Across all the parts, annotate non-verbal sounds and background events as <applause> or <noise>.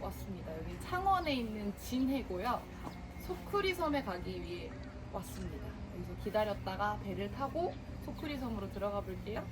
왔습니다. 여기 창원에 있는 진해고요. 소쿠리 섬에 가기 위해 왔습니다. 여기서 기다렸다가 배를 타고 소쿠리 섬으로 들어가 볼게요.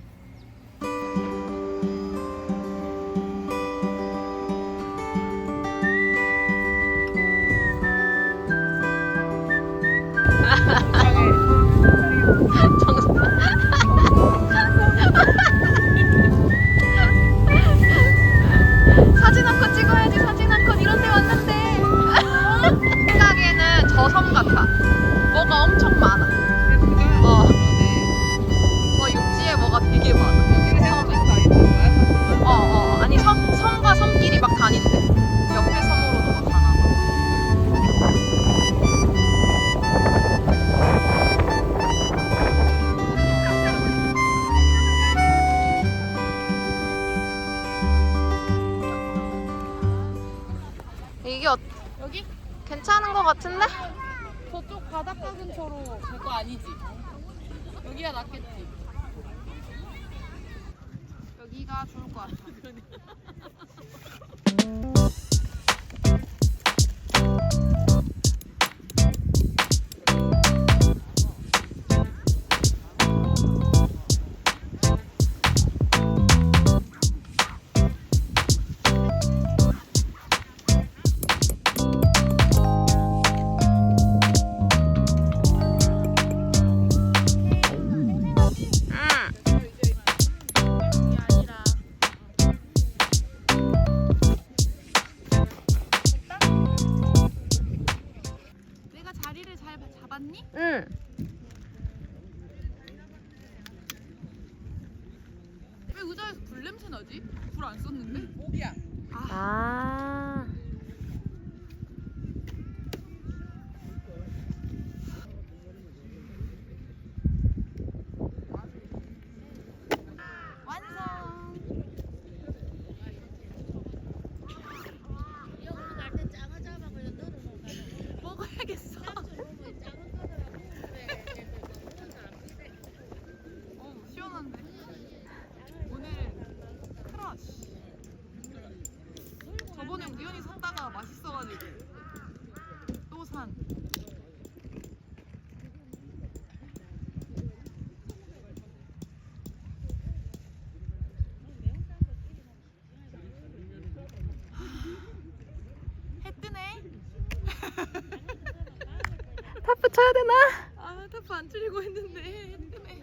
쳐야 되나? 아, 타프 안 틀리고 했는데 해 뜨네.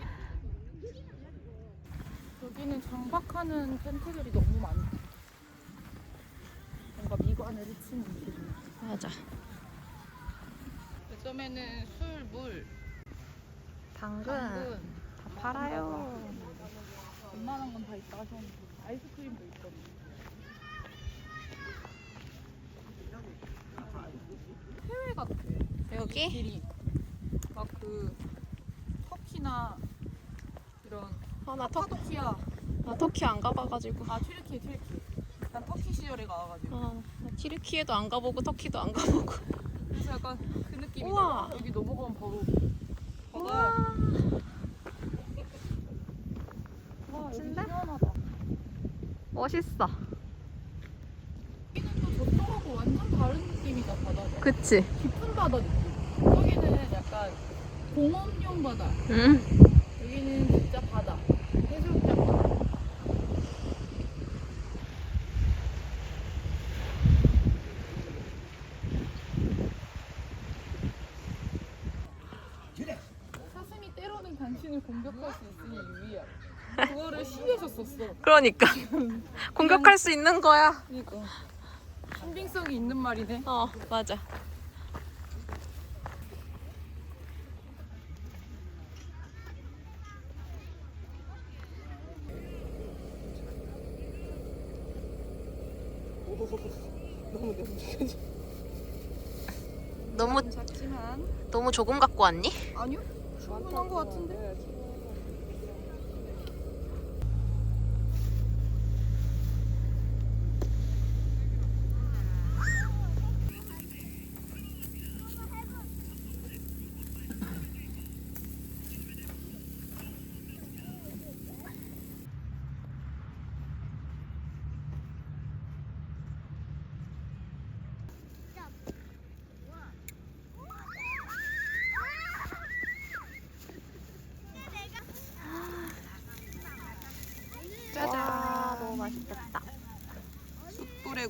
여기는 장박하는 텐트들이 너무 많다. 뭔가 미관을 해치는 기분. 맞아. 요즘에는 술, 물, 당근, 당근 다 팔아요. 웬만한 건 다 있다 하셨는데 아이스크림도 있거든요. 해외 같아. 여기? 길이 막그 터키나 이런 아, 나 터, 카도키아 나 터키 안 가봐가지고. 아 튀르키 튀르키 난 터키 시절에 가가지고 어, 나 티르키에도 안 가보고 터키도 안 가보고. 그래서 약간 그 느낌이다 우와. 여기 넘어가면 바로 바다야 우와. 와 여기 멋진데? 시원하다 멋있어. 여기는 또 저쪽하고 완전 다른 느낌이다 바다가 그치? 깊은 바다 느낌 공원용 바다 응. 여기는 진짜 바다 해수욕장 바다 사슴이 때로는 당신을 공격할 수 있으니 유의하라 그거를 시에서 썼어 그러니까. <laughs> 공격할 수 있는 거야. 그러니까 신빙성이 있는 말이네 어, 맞아. 너무 작지만 조금 갖고 왔니? 아니요 충분한 것 같은데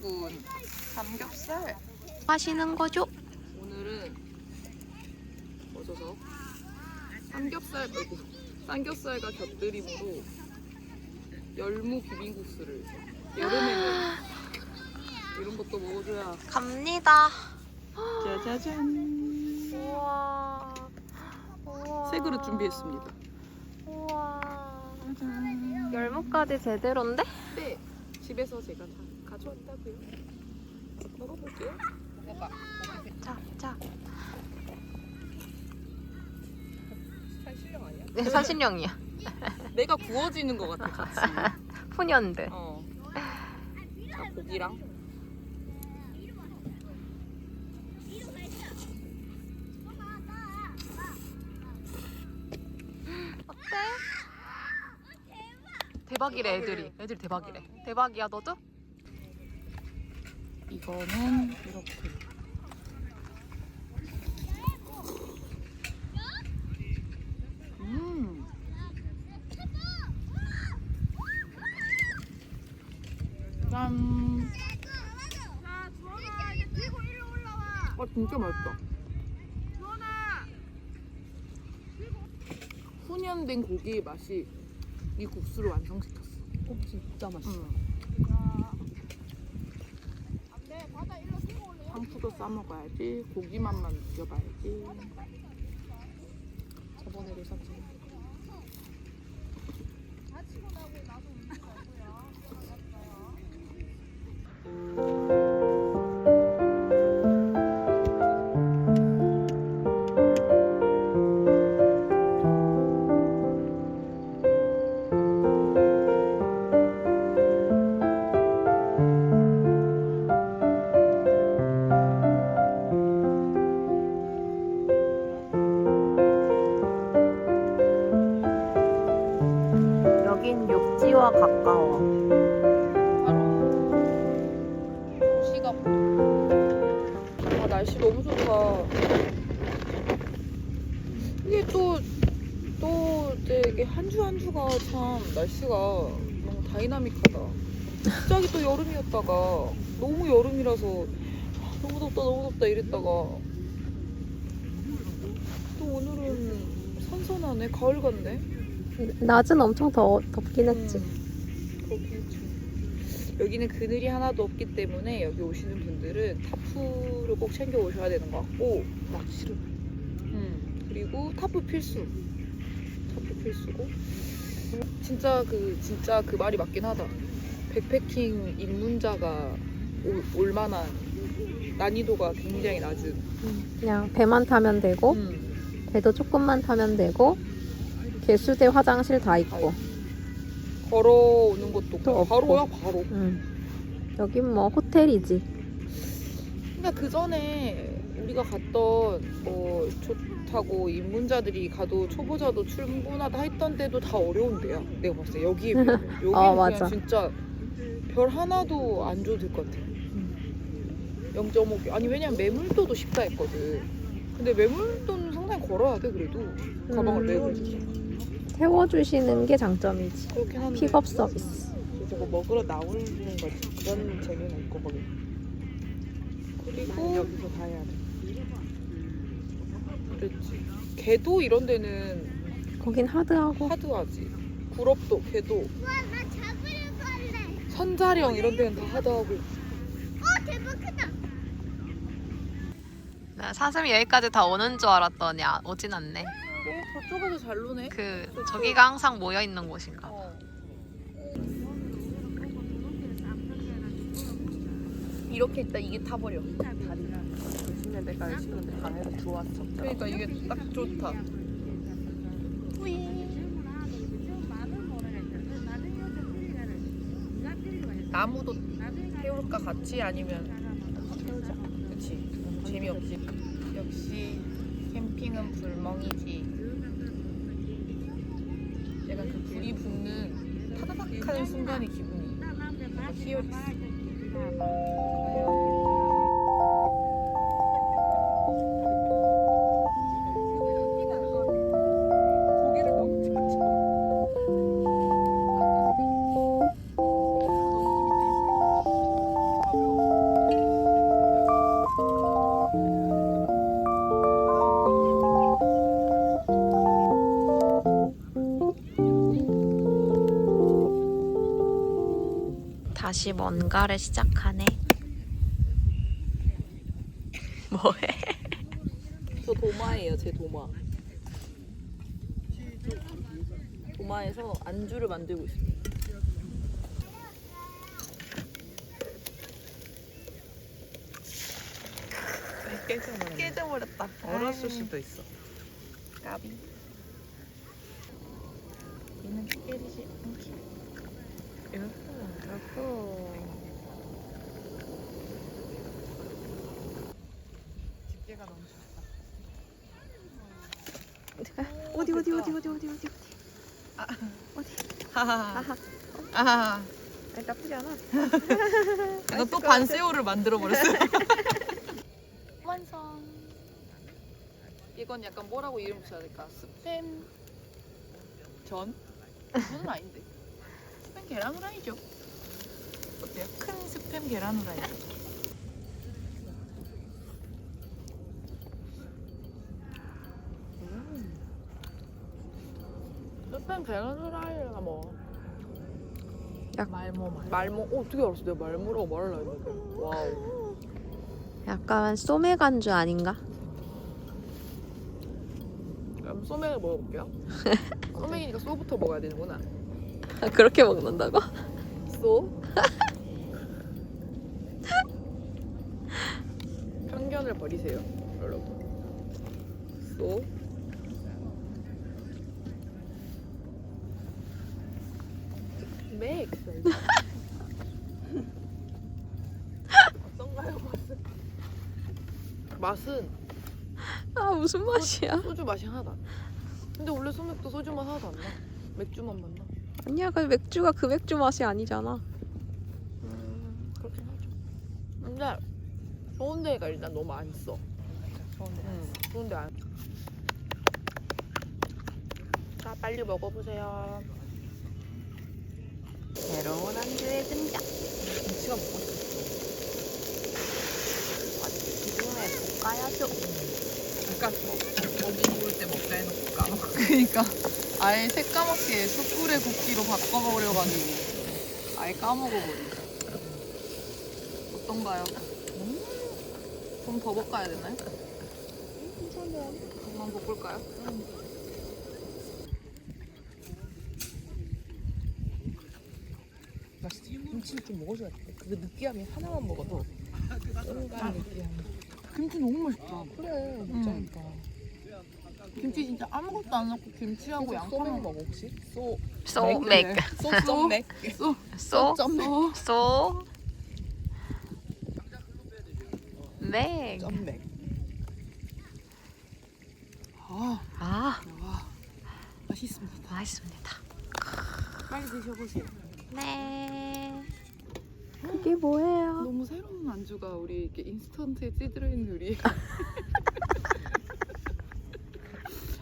구운 삼겹살. 하시는 거죠? 오늘은 어서서 삼겹살 말고 삼겹살과 곁들임으로 열무 비빔국수를 여름에는 이런 것도 먹어줘야 갑니다. 짜자잔 우와. 우와. 새 그릇 준비했습니다. 우와. 열무까지 제대로인데? 네 집에서 제가 다 가져왔다고요. 먹어볼게요. 먹어봐. 자, 자. 살 실력 아니야? 네, 사실령이야. 내가 구워지는 것 같아 같이. <laughs> 푸년들. 어. 자 고기랑 어때? 대박이래 애들이. 애들이 대박이래. 대박이야 너도? 이거는 이렇게. 음. 짠. 아 진짜 맛있다. 훈연된 고기의 맛이 이 국수를 완성시켰어. 어, 진짜 맛있어. 상추도 싸 먹어야지. 고기 맛만 느껴봐야지. 저번에도 샀지. 다이나믹하다. 갑자기 또 여름이었다가 너무 여름이라서 아, 너무 덥다 너무 덥다 이랬다가 또 오늘은 선선하네 가을 같네. 낮은 엄청 더 덥긴 했지. 음. 여기는 그늘이 하나도 없기 때문에 여기 오시는 분들은 타프를 꼭 챙겨 오셔야 되는 것 같고 나 싫어. 음, 그리고 타프 필수 타프 필수고 진짜 그 진짜 그 말이 맞긴 하다 백패킹 입문자가 오- 올 만한 난이도가 굉장히 낮은 그냥 배만 타면 되고 음, 배도 조금만 타면 되고 개수대 화장실 다 있고. 걸어오는 것도 또 없고. 바로야 바로 응. 여긴 뭐 호텔이지. 그러니까 그 전에 우리가 갔던 뭐 좋다고 입문자들이 가도 초보자도 충분하다 했던 때도 다 어려운데요. 내가 봤을 때 여기에 비하면 <laughs> 여기는 어, 그냥 맞아. 진짜 별 하나도 안 줘도 될 것 같아. 0.5개 아니 왜냐면 매물도도 쉽다 했거든. 근데 매물도는 상당히 걸어야 돼 그래도 가방을 음. 메고. 태워주시는 게 장점이지. 그렇긴 한데. 픽업 서비스. 저거 먹으러 나오는 거지. 그런 재미는 있고 거기. 그리고 여기서 가야 돼. 그렇지. 개도 이런 데는 거긴 하드하고. 하드하지. 구럽도 개도. 선자령 이런 데는 다 하드하고. 나 사슴이 여기까지 다 오는 줄 알았더니 아, 오진 않네. 어, 저쪽에서 잘 노네. 그 저기가 항상 모여 있는 곳인가. 봐. 어. 이렇게 있다 이게 타버려. 다리 가. 요즘에 내가 요즘에 방에서 들어왔어. 그러니까 이게 딱 좋다. 나무도 태울까 같이 아니면 태우자. 그치. 재미없지. 역시 캠핑은 불멍이지. 약간 그 불이 붙는 타다닥 하는 순간의 기분이. 고 다시 뭔가를 시작하네. <laughs> 뭐해? 저 도마예요, 제 도마. 도마에서 안주를 만들고 있습니다. 깨져버렸네. 깨져버렸다. 얼었을 수도 있어. 까비. 얘는 깨지지 않게. 집게가 너무 좋다. 어디 어디 어디 어디 어디 어디 하하. 아하. 아니, 나쁘지 않아. <laughs> 제가 또 반새우를 만들어 버렸어요. <laughs> 완성. 이건 약간 뭐라고 이름 붙여야 될까? 스팸 전? 전은 아닌데. 스팸 계란 후라이죠. 어때요? 큰 스팸 계란 후라이. 스팸 계란 후라이가 뭐? 약- 말모 말. 말모. 어, 어떻게 알았어? 내가 말모라고 말을 했는데. 와우. 약간 소매 간주 아닌가? 그럼 소맥을 먹어볼게요. <laughs> 소맥이니까 소부터 먹어야 되는구나. 그렇게 먹는다고? 소. <laughs> 편견을 버리세요, 여러분. 소. 맥. 어떤가요, 맛은? 맛은 아 무슨 맛이야? 소주 맛이 하나도 안 나. 근데 원래 소맥도 소주 맛 하나도 안 나. 맥주만 맛 나. 아니야 그 맥주가 그 맥주 맛이 아니잖아. 음, 그렇긴 하죠. 근데 좋은 데가 일단 너무 안 써. 좋은 데. 응, 좋은 데 안. 자, 빨리 먹어보세요. 새로운 안주의 등장. 김치가 먹고 싶어. 지금에 볶아야죠. 아까 고기 구울 때 먹자 해놓고 까먹고. 그니까 아예 새까맣게 숯불에 굽기로 바꿔버려가지고 아예 까먹어버리네. 어떤가요? 좀더 볶아야 되나요? 한번 볶을까요? 맛있어. 김치를 좀 먹어줘야 돼. 그 느끼함이 하나만 먹어도 온갖 느끼함. 김치 너무 맛있다. 그래, 먹자니까. 김치 진짜 아무것도 안 넣고 김치하고 소맥 양파만 먹어 혹시? 소 소맥. 소점맥. 쏘. 소. 점. 소. 맥. 점맥. 아, 아 와, 맛있습니다. 맛있습니다. 빨리 드셔보세요. 네. 그게 뭐예요? 너무 새로운 안주가 우리 이렇게 인스턴트에 찌들어 있는 우리. <laughs>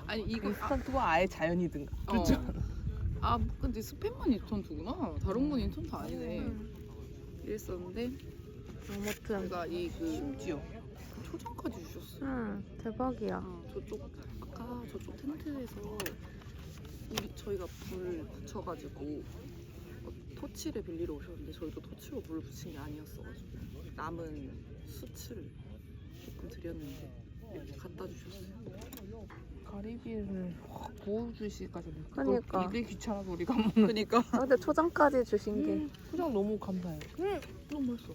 아니 이거 아, 인스턴트와 아예 자연이든가. 어. 그렇죠. 아 근데 스팸만 인스턴트구나. 다른 건 인스턴트 아니네. 이랬었는데 아무튼 저희가 이그 심지어. 초장까지 주셨어요. 음 대박이야. 아, 저쪽 아까 저쪽 텐트에서 우리 저희가 불 붙여가지고 어, 토치를 빌리러 오셨는데 저희도 토치로 불 붙인 게 아니었어가지고 남은 수치를 조금 드렸는데 이렇게 갖다 주셨어요. 가리비를 확 구워주시기까지. 그러니까. 이게 귀찮아서 우리가 먹는. 그러니까 아, 근데 초장까지 주신 게. 포장 너무 감사해요. 너무 맛있어.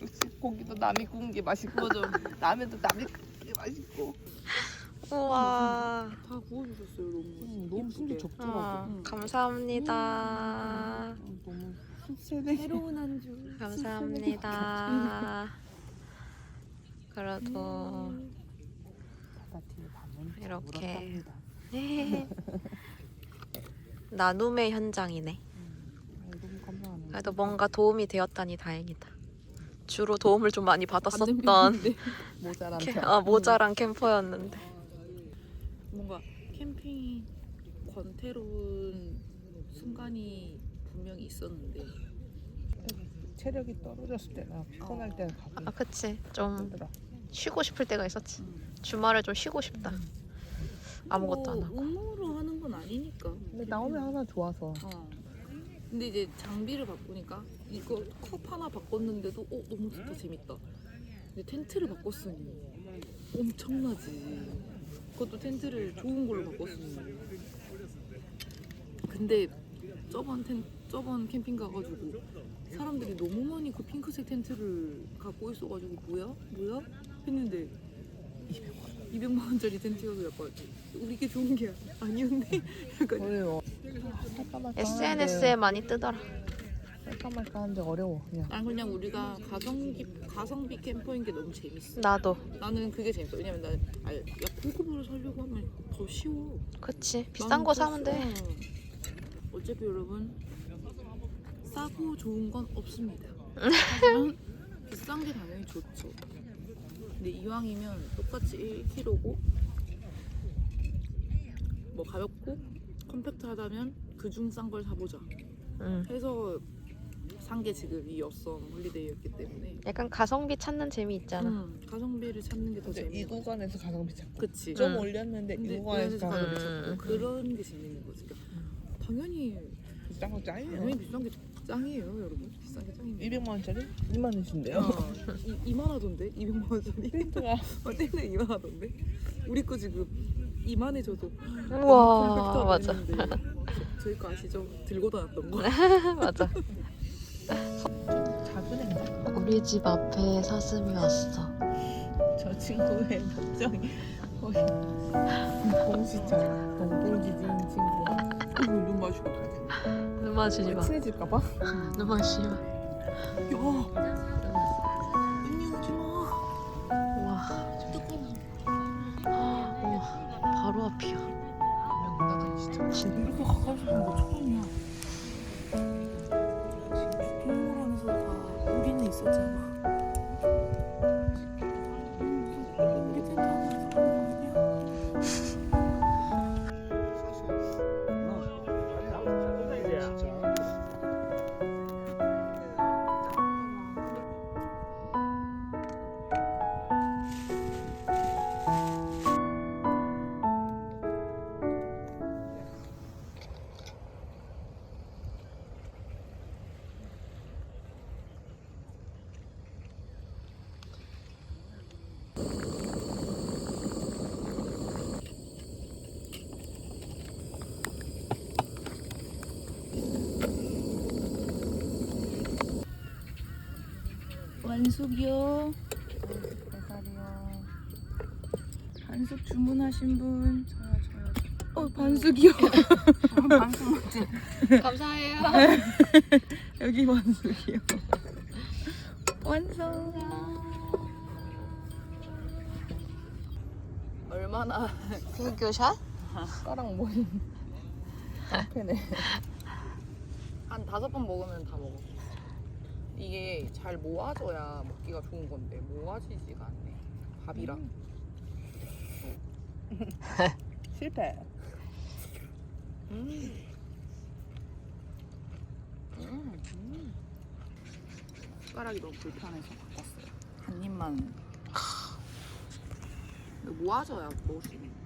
역시 <laughs> 고기도 남이 구운 게 맛있고 라면도 남이 구운 게 맛있고. 우와. 다 구워주셨어요 너무. 음, 너무 예쁘게. 적더라고. 아, 음. 감사합니다. 음, 너무 세대. 새로운 안주. 감사합니다. 그래도 밤은 이렇게. 네. <laughs> 나눔의 현장이네. 음. 그래도 뭔가 도움이 되었다니 다행이다. 주로 도움을 좀 많이 받았었던 <laughs> 모자란 캠, 편. 아, 모자란 캠퍼였는데. 뭔가 캠핑이 권태로운 순간이 분명히 있었는데 체력이 떨어졌을 때나 피곤할 때는 가고 아 그치 좀 힘들어. 쉬고 싶을 때가 있었지. 음. 주말에 좀 쉬고 싶다. 아무것도 안 하고. 뭐 의무로 하는 건 아니니까. 근데 나오면 하나 좋아서 어. 근데 이제 장비를 바꾸니까 이거 컵 하나 바꿨는데도 어 너무 좋다 재밌다. 근데 텐트를 바꿨으니 엄청나지. 그것도 텐트를 좋은 걸로 바꿨으니. 근데 저번 텐 저번 캠핑 가가지고 사람들이 너무 많이 그 핑크색 텐트를 갖고 있어가지고 뭐야 뭐야 했는데 200만 원 200만 원짜리 텐트여서 약간 우리 게 좋은 게 아니었네. 약간 어려워. 할까 말까 SNS에 많이 뜨더라. 할까 말까 하는데 어려워 그냥. 난 그냥 우리가 가성비 가성비 캠퍼인 게 너무 재밌어. 나도. 나는 그게 재밌어. 왜냐면 난 아, 야 고급으로 살려고 하면 더 쉬워. 그치. 비싼 나는 거더 사면 돼. 어차피 여러분 싸고 좋은 건 없습니다. 하지만 비싼 게 당연히 좋죠. 근데 이왕이면 똑같이 1kg고 뭐 가볍고 컴팩트하다면 그중 싼 걸 사보자. 응. 해서 산 게 지금 이 여썸 홀리데이였기 때문에 약간 가성비 찾는 재미 있잖아. 음, 가성비를 찾는 게 더 근데 이 재밌어. 구간에서 가성비 찾고 그치. 좀 응. 올렸는데 이 근데 구간에서 가성비 음. 찾고 그런 게 재밌는 거지. 그러니까 당연히 비싼 거 짱이에요. 당연히 비싼 게 짱이에요, 여러분. 비싼 게 짱입니다. 200만 원짜리 2만 원인데요. 어, 이, 2만 하던데? 200만 원짜리? 텐트가 <laughs> 어, 텐트 2만 하던데? 우리 거 지금 2만해줘도 우와, 맞아. 저희 거 아시죠? 들고 다녔던 거. <laughs> 맞아. 작은 애인가? 우리 집 앞에 사슴이 왔어. 저 친구의 특정이 거의 공시처럼 동공지진 친구. 어, 눈 마시고 다눈 마주지 마. 친해질까봐? 눈 마주지 마. 야! 언니 오지 마. 우와. 우와. 바로 앞이야. 진짜 이렇게 가까이서 보는 거 처음이야. 완숙이요. 배달이요. 반숙 주문하신 분. 저요 저요. 어 반숙이요. 방송 맞지? <laughs> 감사해요. 여기 완숙이요. 완성. 얼마나 <laughs> 비교샷? 까랑 모임. 앞에네. 한 다섯 번 먹으면 다 먹어. 이게 잘 모아져야 먹기가 좋은 건데 모아지지가 않네. 밥이랑. <laughs> 실패. 음. 음. 음. 숟가락이 너무 불편해서 바꿨어요. 한 입만. 근데 모아져야 먹을 수 있는.